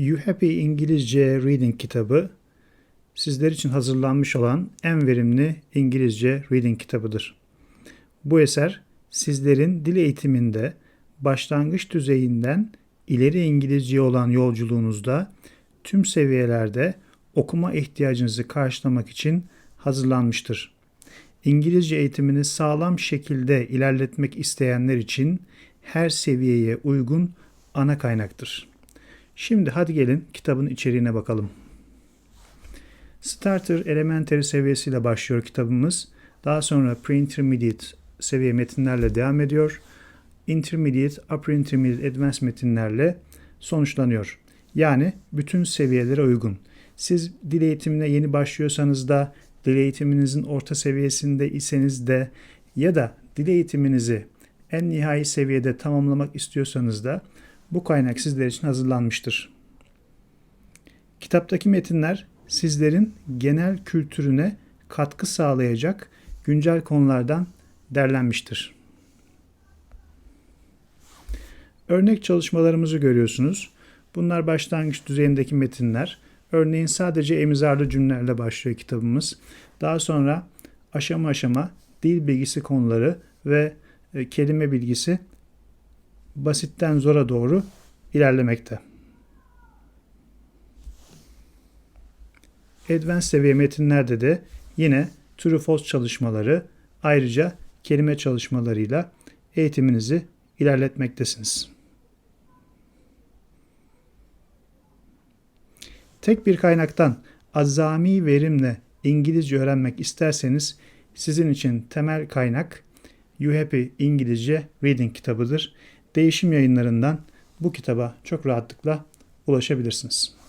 You Happy İngilizce Reading kitabı sizler için hazırlanmış olan en verimli İngilizce reading kitabıdır. Bu eser sizlerin dil eğitiminde başlangıç düzeyinden ileri İngilizceye olan yolculuğunuzda tüm seviyelerde okuma ihtiyacınızı karşılamak için hazırlanmıştır. İngilizce eğitimini sağlam şekilde ilerletmek isteyenler için her seviyeye uygun ana kaynaktır. Şimdi hadi gelin kitabın içeriğine bakalım. Starter Elementary seviyesiyle başlıyor kitabımız. Daha sonra Pre-Intermediate seviye metinlerle devam ediyor. Intermediate, Upper Intermediate, Advanced metinlerle sonuçlanıyor. Yani bütün seviyelere uygun. Siz dil eğitimine yeni başlıyorsanız da, dil eğitiminizin orta seviyesinde iseniz de ya da dil eğitiminizi en nihai seviyede tamamlamak istiyorsanız da bu kaynak sizler için hazırlanmıştır. Kitaptaki metinler sizlerin genel kültürüne katkı sağlayacak güncel konulardan derlenmiştir. Örnek çalışmalarımızı görüyorsunuz. Bunlar başlangıç düzeyindeki metinler. Örneğin sadece emizarlı cümlelerle başlıyor kitabımız. Daha sonra aşama aşama dil bilgisi konuları ve e, kelime bilgisi basitten zora doğru ilerlemekte. Advanced seviye metinlerde de yine true false çalışmaları ayrıca kelime çalışmalarıyla eğitiminizi ilerletmektesiniz. Tek bir kaynaktan azami verimle İngilizce öğrenmek isterseniz sizin için temel kaynak You Happy İngilizce Reading kitabıdır. Değişim yayınlarından bu kitaba çok rahatlıkla ulaşabilirsiniz.